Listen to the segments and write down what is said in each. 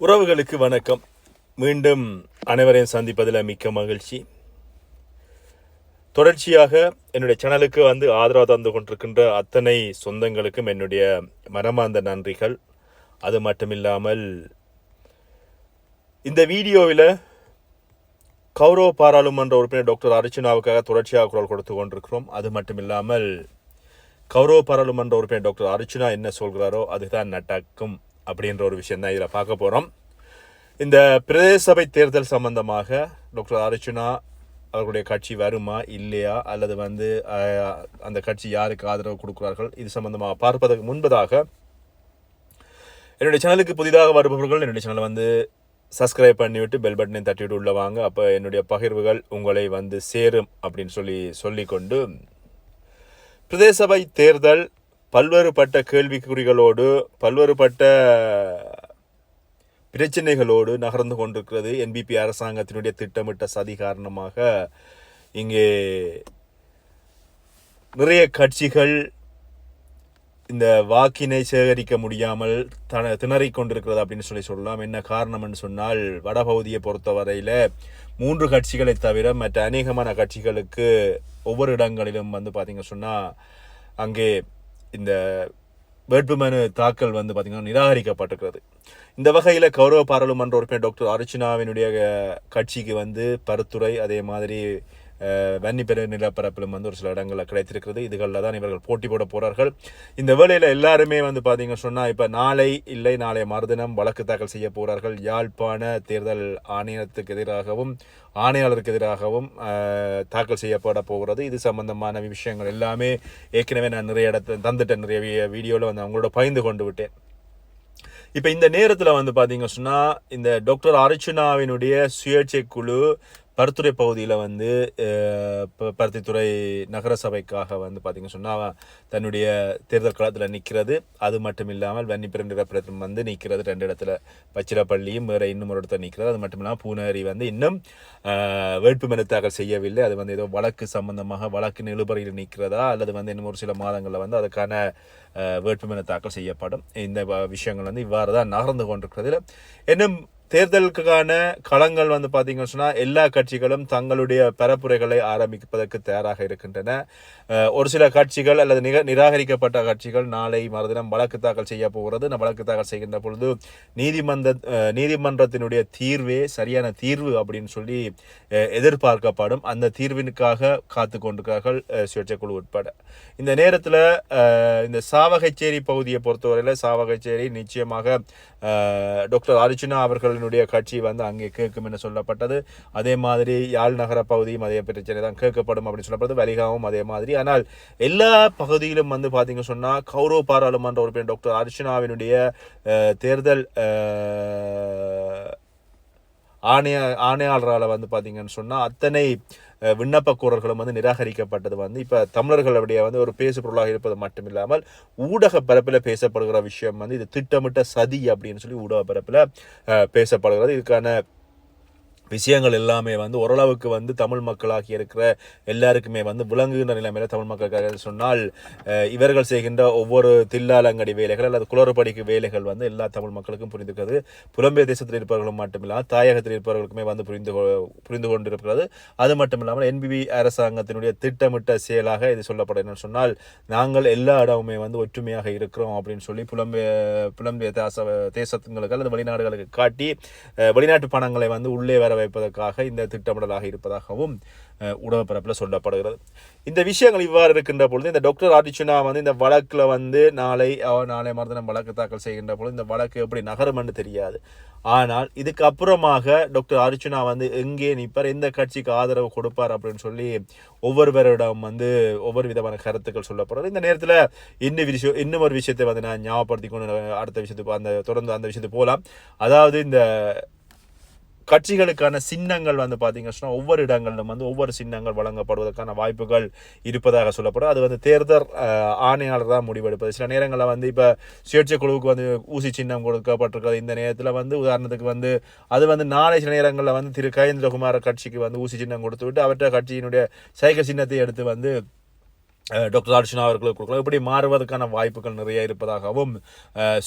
உறவுகளுக்கு வணக்கம். மீண்டும் அனைவரையும் சந்திப்பதில் மிக்க மகிழ்ச்சி. தொடர்ச்சியாக என்னுடைய சேனலுக்கு வந்து ஆதரவு தந்து கொண்டிருக்கின்ற அத்தனை சொந்தங்களுக்கும் என்னுடைய மனமார்ந்த நன்றிகள். அது மட்டும் இல்லாமல் இந்த வீடியோவில் கௌரவ பாராளுமன்ற உறுப்பினர் டாக்டர் அர்ச்சனாவுக்காக தொடர்ச்சியாக குரல் கொடுத்து கொண்டிருக்கிறோம். அது மட்டுமில்லாமல் கௌரவ பாராளுமன்ற உறுப்பினர் டாக்டர் அர்ச்சனா என்ன சொல்கிறாரோ அதுதான் நடக்கும் அப்படின்ற ஒரு விஷயம் தான் இதில் பார்க்க போகிறோம் இந்த பிரதேச சபை தேர்தல் சம்பந்தமாக டாக்டர் அர்ச்சுனா அவர்களுடைய கட்சி வருமா இல்லையா அல்லது வந்து அந்த கட்சி யாருக்கு ஆதரவு கொடுக்கிறார்கள் இது சம்பந்தமாக பார்ப்பதற்கு முன்பதாக என்னுடைய சேனலுக்கு புதிதாக வருபவர்கள் என்னுடைய சேனலை வந்து சப்ஸ்கிரைப் பண்ணிவிட்டு பெல் பட்டனை தட்டிவிட்டு உள்ள வாங்க. அப்போ என்னுடைய பகிர்வுகள் உங்களை வந்து சேரும் அப்படின்னு சொல்லி சொல்லிக்கொண்டு பிரதேச சபை தேர்தல் பல்வேறுபட்ட கேள்விக்குறிகளோடு பல்வேறுபட்ட பிரச்சனைகளோடு நகர்ந்து கொண்டிருக்கிறது. என்பிபி அரசாங்கத்தினுடைய திட்டமிட்ட சதி காரணமாக இங்கே நிறைய கட்சிகள் இந்த வாக்கினை சேகரிக்க முடியாமல் தன திணறிக் கொண்டிருக்கிறது அப்படின்னு சொல்லி சொல்லலாம். என்ன காரணம்னு சொன்னால் வடபகுதியை பொறுத்தவரையில் மூன்று கட்சிகளை தவிர மற்ற அநேகமான கட்சிகளுக்கு ஒவ்வொரு இடங்களிலும் வந்து பார்த்தீங்க சொன்னால் அங்கே இந்த வேட்புமனு தாக்கல் வந்து பார்த்திங்கன்னா நிராகரிக்கப்பட்டிருக்கிறது. இந்த வகையில் கௌரவ பாராளுமன்ற உறுப்பினர் டாக்டர் அர்ச்சனாவினுடைய கட்சிக்கு வந்து பருத்துறை அதே மாதிரி அஹ், நிலப்பரப்பிலும் வந்து ஒரு சில இடங்களில் கிடைத்திருக்கிறது. இதுகளில் தான் இவர்கள் போட்டி போட போகிறார்கள் இந்த வேளையில் எல்லாருமே வந்து பார்த்தீங்க சொன்னால் இப்போ நாளை இல்லை நாளை மறுதினம் வழக்கு தாக்கல் செய்ய போகிறார்கள் யாழ்ப்பாண தேர்தல் ஆணையத்துக்கு எதிராகவும் ஆணையாளருக்கு எதிராகவும் தாக்கல் செய்யப்பட போகிறது. இது சம்பந்தமான விஷயங்கள் எல்லாமே ஏற்கனவே நான் நிறைய இடத்துல தந்துட்டேன். நிறைய வீடியோவில் வந்து அவங்களோட பகிர்ந்து கொண்டு விட்டேன். இப்போ இந்த நேரத்தில் வந்து பார்த்தீங்க சொன்னால் இந்த டாக்டர் அர்ச்சுனாவினுடைய சுயேட்சை குழு பருத்துறை பகுதியில் வந்து பருத்தித்துறை நகர சபைக்காக வந்து பார்த்தீங்க சொன்னால் தன்னுடைய தேர்தல் காலத்தில் நிற்கிறது அது மட்டும் இல்லாமல் வன்னிப்பிரண்டு நிலப்பரத்திலும் வந்து நிற்கிறது ரெண்டு இடத்துல பச்சிரப்பள்ளியும் வேறு இன்னும் ஒரு இடத்துல நிற்கிறது அது மட்டும் இல்லாமல் பூனேரி வந்து இன்னும் வேட்புமனு தாக்கல் செய்யவில்லை. அது வந்து ஏதோ வழக்கு சம்பந்தமாக வழக்கு நிலுபறையில் நிற்கிறதா அல்லது வந்து இன்னும் ஒரு சில மாதங்களில் வந்து அதுக்கான வேட்புமனு தாக்கல் செய்யப்படும். இந்த வ- விஷயங்கள் வந்து இவ்வாறு தான் நகர்ந்து கொண்டிருக்கிறதுல. இன்னும் தேர்தலுக்கான களங்கள் வந்து பார்த்தீங்கன்னு சொன்னால் எல்லா கட்சிகளும் தங்களுடைய பரப்புரைகளை ஆரம்பிப்பதற்கு தயாராக இருக்கின்றன. ஒரு சில கட்சிகள் அல்லது நிக நிராகரிக்கப்பட்ட கட்சிகள் நாளை மறுதினம் வழக்கு தாக்கல் செய்ய போகிறது. நம்ம வழக்கு தாக்கல் செய்கின்ற பொழுது நீதிமன்ற நீதிமன்றத்தினுடைய தீர்வே சரியான தீர்வு அப்படின்னு சொல்லி எதிர்பார்க்கப்படும். அந்த தீர்வினுக்காக காத்து கொண்டிருக்கிறார்கள் சுயேட்சை குழு உட்பட. இந்த நேரத்தில் இந்த சாவகச்சேரி பகுதியை பொறுத்தவரையில் சாவகச்சேரி நிச்சயமாக டாக்டர் அர்ஜுனா அவர்களினுடைய கட்சி வந்து அங்கே கேட்கும் என சொல்லப்பட்டது. அதே மாதிரி யாழ் நகர பகுதியும் அதே பிரச்சனை தான் கேட்கப்படும் அப்படின்னு சொல்லப்பட்டது வலிகாவும் அதே மாதிரி. ஆனால் எல்லா பகுதியிலும் வந்து பார்த்தீங்க சொன்னால் கௌரவ பாராளுமன்ற உறுப்பினர் டாக்டர் அர்ச்சனாவினுடைய தேர்தல் ஆணைய ஆணையாளரால் வந்து பார்த்தீங்கன்னு சொன்னால் அத்தனை விண்ணப்பக்கூறர்களும் வந்து நிராகரிக்கப்பட்டது வந்து. இப்போ தமிழர்களுடைய வந்து ஒரு பேசு பொருளாக இருப்பது மட்டுமில்லாமல் ஊடக பரப்பில் பேசப்படுகிற விஷயம் வந்து இது திட்டமிட்ட சதி அப்படின்னு சொல்லி ஊடக பரப்பில் பேசப்படுகிறது. இதுக்கான விஷயங்கள் எல்லாமே வந்து ஓரளவுக்கு வந்து தமிழ் மக்களாகி இருக்கிற எல்லாருக்குமே வந்து விளங்குகின்ற நிலைமையில தமிழ் மக்களுக்காக சொன்னால் இவர்கள் செய்கின்ற ஒவ்வொரு தில்லாலங்கடி வேலைகள் அல்லது குளறுபடிக்கு வேலைகள் வந்து எல்லா தமிழ் மக்களுக்கும் புரிந்துக்கிறது புலம்பெயர் தேசத்தில் இருப்பவர்களும் மட்டுமில்லாமல் தாயகத்தில் இருப்பவர்களுக்குமே வந்து புரிந்து கொ- புரிந்து கொண்டிருக்கிறது. அது மட்டும் இல்லாமல் என்பிபி அரசாங்கத்தினுடைய திட்டமிட்ட செயலாக இது சொல்லப்படும். என்னன்னு சொன்னால் நாங்கள் எல்லா இடமுமே வந்து ஒற்றுமையாக இருக்கிறோம் அப்படின்னு சொல்லி புலம்பெய புலம்பெயர் தேச தேசங்களுக்கு அல்லது வெளிநாடுகளுக்கு காட்டி வெளிநாட்டு பணங்களை வந்து உள்ளே வர வைப்பதற்காக இந்த திட்டமிடலாக இருப்பதாகவும் அஹ், சொல்லப்படுகிறது. இந்த விஷயங்கள் இவ்வாறு இருக்கின்ற பொழுது இந்த டாக்டர் ஆர்டிச்சுனா வந்து இந்த வழக்கில் வந்து நாளை நாளை மறுதினம் வழக்கு தாக்கல் செய்கின்ற பொழுது இந்த வழக்கு எப்படி நகரும்னு தெரியாது. ஆனால் இதுக்கு அப்புறமாக டாக்டர் அர்ச்சுனா வந்து எங்கே நிற்பார் எந்த கட்சிக்கு ஆதரவு கொடுப்பார் அப்படின்னு சொல்லி ஒவ்வொருவரிடம் வந்து ஒவ்வொரு விதமான கருத்துக்கள் சொல்லப்படுறது இந்த நேரத்தில் இன்னும் விஷயம் இன்னும் ஒரு விஷயத்தை வந்து நான் ஞாபகப்படுத்தி கொண்டு அடுத்த விஷயத்துக்கு அந்த தொடர்ந்து அந்த விஷயத்துக்கு போகலாம். அதாவது இந்த கட்சிகளுக்கான சின்னங்கள் வந்து பார்த்தீங்கன்னா ஒவ்வொரு இடங்களிலும் வந்து ஒவ்வொரு சின்னங்கள் வழங்கப்படுவதற்கான வாய்ப்புகள் இருப்பதாக சொல்லப்படும். அது வந்து தேர்தல் ஆணையாளர் தான் முடிவெடுப்பது. சில நேரங்களில் வந்து இப்போ சுயேட்சை குழுவுக்கு வந்து ஊசி சின்னம் கொடுக்கப்பட்டிருக்கிறது. இந்த நேரத்தில் வந்து உதாரணத்துக்கு வந்து அது வந்து நாளை சில நேரங்களில் வந்து திரு கயேந்திரகுமார் கட்சிக்கு வந்து ஊசி சின்னம் கொடுத்து விட்டு அவற்றை கட்சியினுடைய சைக்கிள் சின்னத்தை எடுத்து வந்து டாக்டர் அர்ச்சனா அவர்களுக்கு கொடுக்கலாம். இப்படி மாறுவதற்கான வாய்ப்புகள் நிறைய இருப்பதாகவும்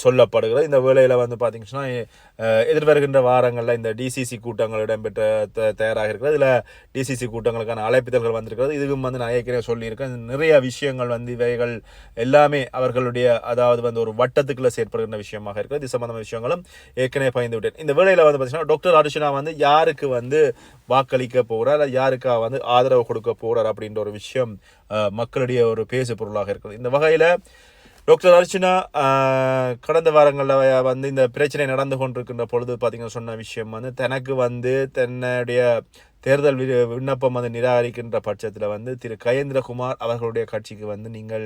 சொல்லப்படுகிறது. இந்த வேளையில் வந்து பார்த்தீங்கன்னா எதிர்வருகின்ற வாரங்களில் இந்த டிசிசி கூட்டங்கள் இடம்பெற்ற த- தயாராக இருக்கிறது இதில் டிசிசி கூட்டங்களுக்கான அழைப்பிதழ்கள் வந்திருக்கிறது. இதுவும் வந்து நான் ஏற்கனவே சொல்லியிருக்கேன். நிறைய விஷயங்கள் வந்து இவைகள் எல்லாமே அவர்களுடைய அதாவது வந்து ஒரு வட்டத்துக்குள்ள செயற்படுகின்ற விஷயமாக இருக்கிறது. இது சம்பந்தமான விஷயங்களும் ஏற்கனவே பயந்து விட்டேன் இந்த வேளையில் வந்து பார்த்தீங்கன்னா டாக்டர் அர்ச்சனா வந்து யாருக்கு வந்து வாக்களிக்க போகிறார்? அல்லது யாருக்கா வந்து ஆதரவு கொடுக்க போகிறார்? அப்படின்ற ஒரு விஷயம் மக்களிடையே ஒரு பேசு பொருளாக இருக்குது இந்த வகையில் டாக்டர் அர்ச்சனா கடந்த வாரங்களில் வந்து இந்த பிரச்சனை நடந்து கொண்டிருக்கின்ற பொழுது பார்த்தீங்கன்னா சொன்ன விஷயம் வந்து தனக்கு வந்து தன்னுடைய தேர்தல் வி- விண்ணப்பம் வந்து நிராகரிக்கின்ற பட்சத்தில் வந்து திரு கயேந்திரகுமார் அவர்களுடைய கட்சிக்கு வந்து நீங்கள்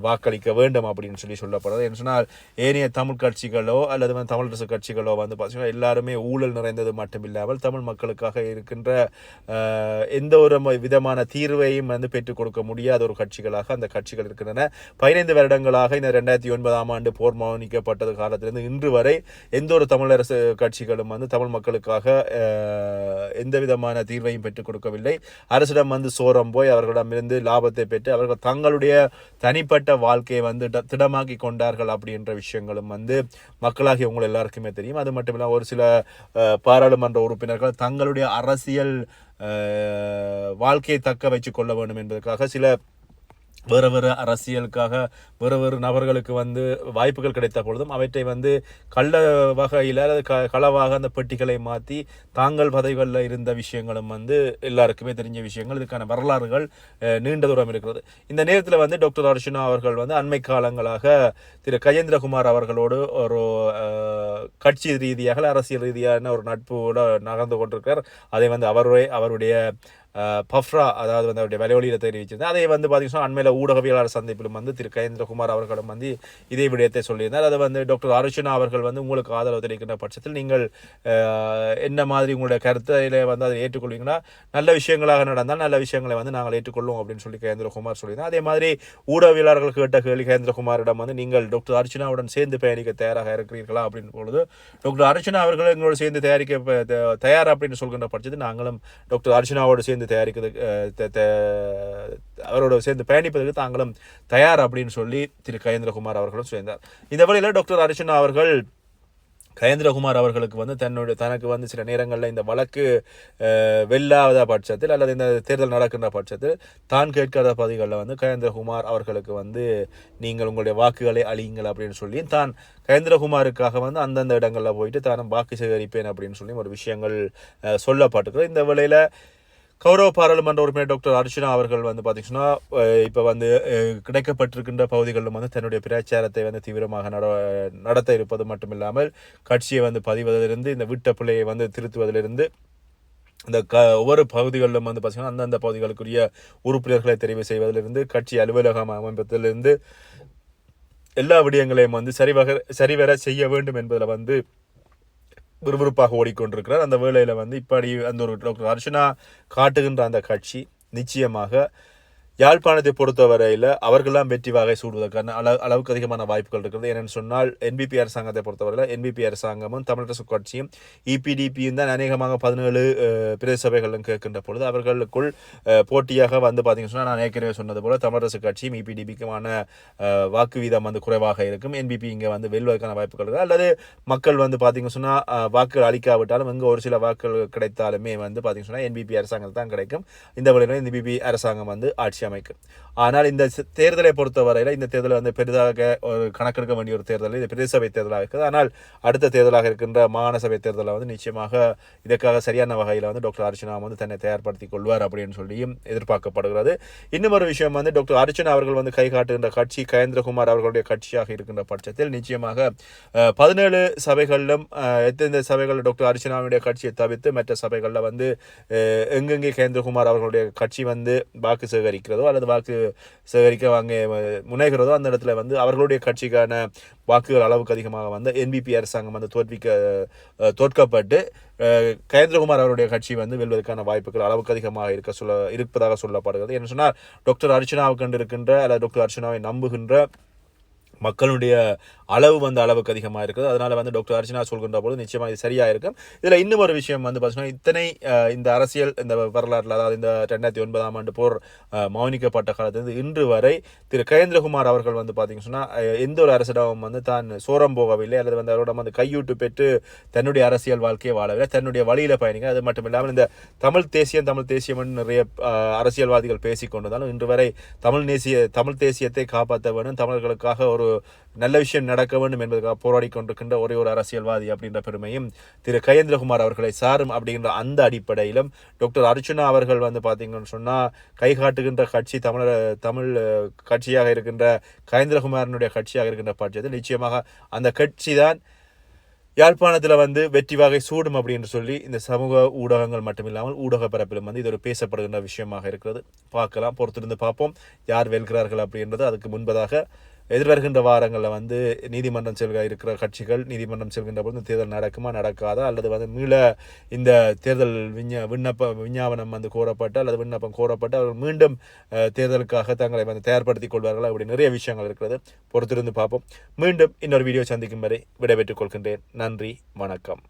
வாக்களிக்க வேண்டும் அப்படின்னு சொல்லி சொல்லப்படுறது. என்ன சொன்னால் ஏனைய தமிழ் கட்சிகளோ அல்லது வந்து தமிழரசு கட்சிகளோ வந்து பார்த்தீங்கன்னா எல்லாருமே ஊழல் நிறைந்தது மட்டுமில்லாமல் தமிழ் மக்களுக்காக இருக்கின்ற எந்த ஒரு விதமான தீர்வையும் வந்து பெற்றுக் கொடுக்க முடியாத ஒரு கட்சிகளாக அந்த கட்சிகள் இருக்கின்றன. பதினைந்து வருடங்களாக இந்த ரெண்டாயிரத்தி ஒன்பதாம் ஆண்டு போர் மௌனிக்கப்பட்டது காலத்திலிருந்து இன்று வரை எந்த ஒரு தமிழரசு கட்சிகளும் வந்து தமிழ் மக்களுக்காக எந்த விதமான தீர்வையும் பெற்றுக் கொடுக்கவில்லை. அரசிடம் வந்து சோரம் போய் அவர்களிடமிருந்து லாபத்தை பெற்று அவர்கள் தங்களுடைய தனிப்பட்ட வாழ்க்கையை வந்து திடமாக்கி கொண்டார்கள் அப்படின்ற விஷயங்களும் வந்து மக்களாகி உங்கள் எல்லாருக்குமே தெரியும். அது மட்டும் இல்லாமல் ஒரு சில பாராளுமன்ற உறுப்பினர்கள் தங்களுடைய அரசியல் வாழ்க்கையை தக்க வைத்து கொள்ள வேண்டும் என்பதற்காக சில வேறு வேறு அரசியலுக்காக வேறு வேறு நபர்களுக்கு வந்து வாய்ப்புகள் கிடைத்த பொழுதும் அவற்றை வந்து கள்ள வகையில் க களவாக அந்த பெட்டிகளை மாற்றி தாங்கள் பதவிகளில் இருந்த விஷயங்களும் வந்து எல்லாருக்குமே தெரிஞ்ச விஷயங்கள். இதுக்கான வரலாறுகள் நீண்ட தூரம் இருக்கிறது. இந்த நேரத்தில் வந்து டாக்டர் அர்ஷனா அவர்கள் வந்து அண்மை காலங்களாக திரு கஜேந்திரகுமார் அவர்களோடு ஒரு கட்சி ரீதியாக அரசியல் ரீதியான ஒரு நட்போடு நகர்ந்து கொண்டிருக்கிறார். அதை வந்து அவருடைய அவருடைய பஃப்ரா அதாவது வந்து அவருடைய வலைவழியில் தெரிவிச்சிருந்தார் அதை வந்து பார்த்தீங்கன்னா அண்மையில் ஊடகவியலாளர் சந்திப்பிலும் வந்து திரு கயேந்திரகுமார் அவர்களும் வந்து இதே விடயத்தை சொல்லியிருந்தார். அதை வந்து டாக்டர் அர்ச்சனா அவர்கள் வந்து உங்களுக்கு ஆதரவு தெரிவிக்கின்ற பட்சத்தில் நீங்கள் என்ன மாதிரி உங்களுடைய கருத்தை வந்து அதை ஏற்றுக்கொள்வீங்கன்னா நல்ல விஷயங்களாக நடந்தால் நல்ல விஷயங்களை வந்து நாங்கள் ஏற்றுக்கொள்வோம் அப்படின்னு சொல்லி கயேந்திரகுமார் சொல்லியிருந்தார். அதே மாதிரி ஊடகவியலாளர்கள் கேட்ட கேள்வி கயேந்திரகுமாரிடம் வந்து நீங்கள் டாக்டர் அர்ச்சனாவுடன் சேர்ந்து பயணிக்க தயாராக இருக்கிறீர்களா அப்படின்னு பொழுது டாக்டர் அர்ச்சனா அவர்கள் எங்களோடு சேர்ந்து தயாரிக்க தயார் அப்படின்னு சொல்கின்ற பட்சத்தில் நாங்களும் டாக்டர் அர்ச்சனாவோடு சேர்ந்து தயாரிக்கிறதுக்கு தயாரிக்கிறது அவரோட சேர்ந்து பயணிப்பதற்கு தாங்களும் தயார் அப்படின்னு சொல்லி திரு கயேந்திரகுமார் அவர்களும் சேர்ந்தார் இந்த வழியில் டாக்டர் அர்ச்சனா அவர்கள் கயேந்திரகுமார் அவர்களுக்கு வந்து தன்னுடைய தனக்கு வந்து சில நேரங்களில் இந்த வழக்கு வெல்லாத பட்சத்தில் அல்லது இந்த தேர்தல் நடக்கின்ற பட்சத்தில் தான் கேட்காத பகுதிகளில் வந்து கயேந்திரகுமார் அவர்களுக்கு வந்து நீங்கள் உங்களுடைய வாக்குகளை அழியுங்கள் அப்படின்னு சொல்லி தான் கயேந்திரகுமாருக்காக வந்து அந்தந்த இடங்களில் போயிட்டு தானும் வாக்கு சேகரிப்பேன் அப்படின்னு சொல்லி ஒரு விஷயங்கள் சொல்லப்பட்டுக்கிறோம் சொல்லப்பட்டிருக்கு இந்த வேளையில் கௌரவ பாராளுமன்ற உறுப்பினர் டாக்டர் அர்ச்சனா அவர்கள் வந்து பார்த்தீங்கன்னா இப்போ வந்து கிடைக்கப்பட்டிருக்கின்ற பகுதிகளிலும் வந்து தன்னுடைய பிரச்சாரத்தை வந்து தீவிரமாக நட நடத்த இருப்பது மட்டும் இல்லாமல் கட்சியை வந்து பதிவதிலிருந்து இந்த விட்ட பிள்ளையை வந்து திருத்துவதிலிருந்து இந்த க ஒவ்வொரு பகுதிகளிலும் வந்து பார்த்தீங்கன்னா அந்தந்த பகுதிகளுக்குரிய உறுப்பினர்களை தெரிவு செய்வதிலிருந்து கட்சி அலுவலகம் அமைப்பதிலிருந்து எல்லா விடயங்களையும் வந்து சரிவக சரிவர செய்ய வேண்டும் என்பதில் வந்து விறுவிறுப்பாக ஓடிக்கொண்டிருக்கிறார். அந்த வேளையில் வந்து இப்படி அந்த ஒரு டாக்டர் அர்ச்சனா காட்டுகின்ற அந்த கட்சி நிச்சயமாக யாழ்ப்பாணத்தை பொறுத்தவரையில் அவர்கள்லாம் வெற்றி வாகை சூடுவதற்கான அளவு அளவுக்கு அதிகமான வாய்ப்புகள் இருக்கிறது என்னென்னு சொன்னால் என்பிபி அரசாங்கத்தை பொறுத்தவரையில் என்பிபி அரசாங்கமும் தமிழரசு கட்சியும் இபிடிபியும் தான் அநேகமாக பதினேழு பிரதேச சபைகளும் கேட்கின்ற பொழுது அவர்களுக்குள் போட்டியாக வந்து பார்த்தீங்கன்னு சொன்னால் நான் ஏற்கனவே சொன்னது போல தமிழரசு கட்சியும் இபிடிபிக்குமான வாக்கு வீதம் வந்து குறைவாக இருக்கும். என்பிபி இங்கே வந்து வெல்வதற்கான வாய்ப்புகள் இருக்குது. அல்லது மக்கள் வந்து பார்த்தீங்கன்னு சொன்னால் வாக்குகள் அளிக்காவிட்டாலும் இங்கே ஒரு சில வாக்குகள் கிடைத்தாலுமே வந்து பார்த்தீங்கன்னு சொன்னால் என்பிபி அரசாங்கம் தான் கிடைக்கும். இந்த வழியில் என்பிபி அரசாங்கம் வந்து ஆட்சி அமைக்கும் ஆனால் இந்த தேர்தலை பொறுத்தவரையில் இந்த தேர்தல் வந்து பெரிதாக ஒரு கணக்கெடுக்க வேண்டிய ஒரு தேர்தல் இது பிரதேச சபை தேர்தலாக இருக்குது. ஆனால் அடுத்த தேர்தலாக இருக்கின்ற மாகாண சபை தேர்தலில் வந்து நிச்சயமாக இதற்காக சரியான வகையில் வந்து டாக்டர் அர்ச்சனா வந்து தன்னை தயார்படுத்திக் கொள்வார் அப்படின்னு சொல்லியும் எதிர்பார்க்கப்படுகிறது. இன்னும் ஒரு விஷயம் வந்து டாக்டர் அர்ச்சனா அவர்கள் வந்து கை காட்டுகின்ற கட்சி கயேந்திரகுமார் அவர்களுடைய கட்சியாக இருக்கின்ற பட்சத்தில் நிச்சயமாக பதினேழு சபைகளிலும் எத்தெந்த எந்தெந்த சபைகள் டாக்டர் அர்ச்சனாவுடைய கட்சியை தவிர்த்து மற்ற சபைகளில் வந்து எங்கெங்கே கேந்திரகுமார் அவர்களுடைய கட்சி வந்து வாக்கு சேகரிக்கிறது அல்லது வாக்கு சேகரிக்க வாங்க அஹ், முனைகிறதோ அந்த இடத்துல வந்து அவர்களுடைய கட்சிக்கான வாக்குகள் அளவுக்கு அதிகமாக வந்து என்பிபி அரசாங்கம் வந்து தோற்பிக்க தோற்கப்பட்டு கயேந்திரகுமார் அவருடைய கட்சி வந்து வெல்வதற்கான வாய்ப்புகள் அளவுக்கு அதிகமாக இருக்க சொல்ல இருப்பதாக சொல்லப்படுகிறது. என்ன சொன்னால் டாக்டர் அர்ச்சனாவுக்கு இருக்கின்ற அல்லது டாக்டர் அர்ச்சனாவை நம்புகின்ற மக்களுடைய அளவு வந்து அளவுக்கு அதிகமாக இருக்குது. அதனால் வந்து டாக்டர் அர்ச்சனா சொல்கின்ற போது நிச்சயமாக இது சரியாக இருக்கும் இதில் இன்னும் ஒரு விஷயம் வந்து பார்த்தீங்கன்னா இத்தனை இந்த அரசியல் இந்த வரலாற்றில் அதாவது இந்த ரெண்டாயிரத்தி ஒன்பதாம் ஆண்டு போர் மௌனிக்கப்பட்ட காலத்திலிருந்து இன்று வரை திரு கயேந்திரகுமார் அவர்கள் வந்து பார்த்தீங்கன்னு சொன்னால் எந்த ஒரு அரசிடமும் வந்து தான் சோரம் போகவில்லை. அல்லது வந்து அவரிடம் வந்து கையூட்டு பெற்று தன்னுடைய அரசியல் வாழ்க்கையை வாழவில்லை. தன்னுடைய வழியில் பயணிக்க அது மட்டும் இல்லாமல் இந்த தமிழ் தேசியம் தமிழ் தேசியம்னு நிறைய அரசியல்வாதிகள் பேசிக்கொண்டதாலும் கொண்டிருந்தாலும் இன்று வரை தமிழ் தேசிய தமிழ் தேசியத்தை காப்பாற்ற வேண்டும். தமிழர்களுக்காக ஒரு நல்ல விஷயம் நடக்க வேண்டும் என்பதற்காக போராடி கொண்டிருக்கின்ற ஒரே ஒரு அரசியல்வாதி அப்படின்ற பெருமையும் திரு கயேந்திரகுமார் அவர்களை சாரும் அப்படிங்கிற அந்த அடிப்படையிலும் டாக்டர் அர்ச்சுனா அவர்கள் வந்து பார்த்தீங்கன்னு சொன்னால் கை காட்டுகின்ற கட்சி தமிழர் தமிழ் கட்சியாக இருக்கின்ற கயேந்திரகுமாரனுடைய கட்சியாக இருக்கின்ற பட்சத்தில் நிச்சயமாக அந்த கட்சி தான் யாழ்ப்பாணத்தில் வந்து வெற்றி வகை சூடும் அப்படின்னு சொல்லி இந்த சமூக ஊடகங்கள் மட்டுமில்லாமல் ஊடக பரப்பிலும் வந்து இது ஒரு பேசப்படுகின்ற விஷயமாக இருக்கிறது. பார்க்கலாம் பொறுத்திருந்து பார்ப்போம். யார் வெல்கிறார்கள் அப்படின்றது அதுக்கு முன்பதாக எதிர்வருகின்ற வாரங்களில் வந்து நீதிமன்றம் செல்க இருக்கிற கட்சிகள் நீதிமன்றம் செல்கின்ற பொழுது இந்த தேர்தல் நடக்குமா நடக்காதா? அல்லது வந்து மீள இந்த தேர்தல் விஞ்ஞா விண்ணப்ப விஞ்ஞாபனம் வந்து கோரப்பட்டு அல்லது விண்ணப்பம் கோரப்பட்டு அவர்கள் மீண்டும் தேர்தலுக்காக தங்களை வந்து தயார்படுத்திக் கொள்வார்களா? இப்படி நிறைய விஷயங்கள் இருக்கிறது. பொறுத்திருந்து பார்ப்போம். மீண்டும் இன்னொரு வீடியோ சந்திக்கும் வரை விடைபெற்றுக் கொள்கின்றேன். நன்றி வணக்கம்.